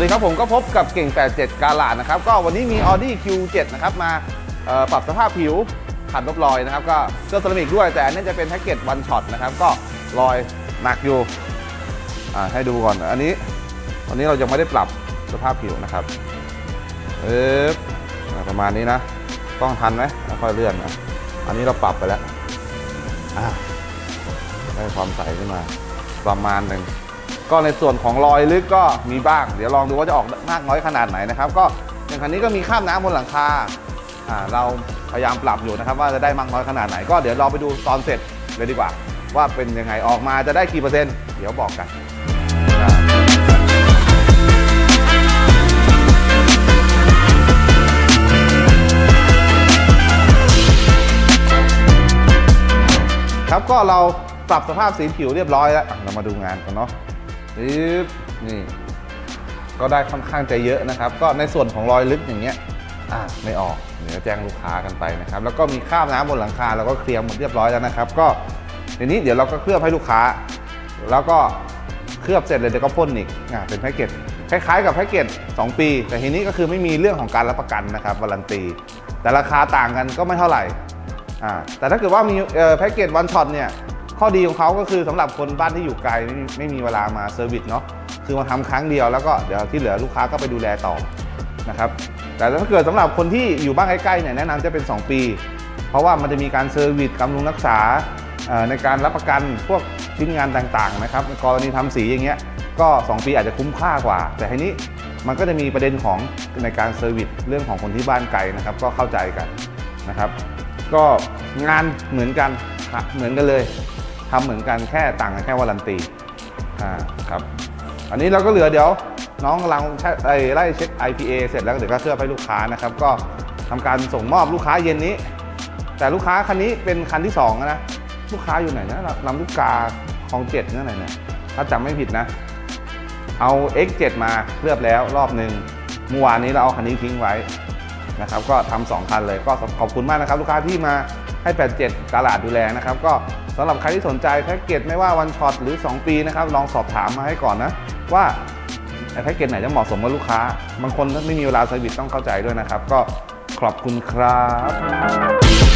ดีครับผมก็พบกับเก่ง 87 กาลาดนะครับ ก็วันนี้มี Audi Q7 นะครับมาปรับสภาพผิวขัดลบรอยนะครับ ก็เครื่องเซรามิกด้วยแต่อันนี้จะเป็นแพ็กเกจวันช็อตนะครับ ก็รอยหนักอยู่อ่าให้ดูก่อนอันนี้วันนี้เรายังไม่ได้ปรับสภาพผิวนะครับเอ๊บอ่าประมาณนี้นะ ต้องทันไหมค่อยเลื่อนนะอันนี้เราปรับไปแล้วได้ความใสขึ้นมาประมาณหนึ่ง ก็ในส่วนของรอยลึกก็มีบ้าง เดี๋ยวลองดูว่าจะออกมากน้อยขนาดไหนนะครับ ก็อย่างคันนี้ก็มีข้ามน้ำบนหลังคาอ่าเราพยายามปรับอยู่นะครับ ว่าจะได้มากน้อยขนาดไหน ก็เดี๋ยวเราไปดูตอนเสร็จเลยดีกว่า ว่าเป็นยังไงออกมาจะได้กี่เปอร์เซ็นต์เดี๋ยวบอกกันครับก็เราปรับสภาพสีผิวเรียบร้อยแล้ว เรามาดูงานกันเนาะ ปึ๊บนี่ก็ได้ค่อนข้างจะเยอะนะครับ ก็ในส่วนของรอยลึกอย่างเงี้ยอ่าไม่ออกเดี๋ยวแจ้งลูกค้ากันไปนะครับ แล้วก็มีคราบน้ำบนหลังคาเราก็เคลียร์หมดเรียบร้อยแล้วนะครับ ก็ทีนี้เดี๋ยวเราก็เคลือบให้ลูกค้า แล้วก็เคลือบเสร็จเลยเดี๋ยวก็พ่นอีกอ่าเป็นแพ็กเกจคล้ายๆกับแพ็กเกจ2 ปี แต่ทีนี้ก็คือไม่มีเรื่องของการรับประกันนะครับวารันตี แต่ราคาต่างกันก็ไม่เท่าไหร่อ่าแต่ถ้าเกิดว่ามีแพ็กเกจวันช็อตเนี่ย ข้อดีของเขาก็คือสำหรับคนบ้านที่อยู่ไกลไม่มีไม่มีเวลามาเซอร์วิสเนาะคือมาทำครั้งเดียวแล้วก็เดี๋ยวที่เหลือลูกค้าก็ไปดูแลต่อนะครับแต่ถ้าเกิดสำหรับคนที่อยู่บ้านใกล้ๆเนี่ยแนะนำจะเป็น 2 ปี เพราะว่ามันจะมีการเซอร์วิสกำรุงรักษาในการรับประกันพวกชิ้นงานต่างๆนะครับกรณีทำสีอย่างเงี้ยก็ 2 ปีอาจจะคุ้มค่ากว่า แต่ทีนี้มันก็จะมีประเด็นของในการเซอร์วิสเรื่องของคนที่บ้านไกลนะครับ ก็เข้าใจกันนะครับ ก็งานเหมือนกันเหมือนกันเลย ทำเหมือนกันแค่ต่างกันแค่วารันตีอ่าครับอันนี้เราก็เหลือเดี๋ยวน้องกำลังใช้ไล่เช็ค IPA เสร็จแล้วเดี๋ยวก็เคลือบให้ลูกค้านะครับก็ทำการส่งมอบลูกค้าเย็นนี้ แต่ลูกค้าคันนี้เป็นคันที่2นะลูกค้าอยู่ไหนนะลำลูกกาคลองเจ็ดนั่นไหนเนี่ยถ้าจำไม่ผิดนะ เอา X7 มาเคลือบแล้วรอบหนึ่งเมื่อวานนี้เราเอาคันนี้ทิ้งไว้นะครับ ก็ทำสองคันเลยก็ขอบคุณมากนะครับ ลูกค้าที่มา ให้ 87ตลาดดูแลนะครับ ก็สำหรับใครที่สนใจแพ็กเกจไม่ว่าวันช็อตหรือ 2 ปีนะครับ ลองสอบถามมาให้ก่อนนะว่าแพ็กเกจไหนจะเหมาะสมกับลูกค้า บางคนไม่มีเวลาเซอร์วิสต้องเข้าใจด้วยนะครับ ก็ขอบคุณครับ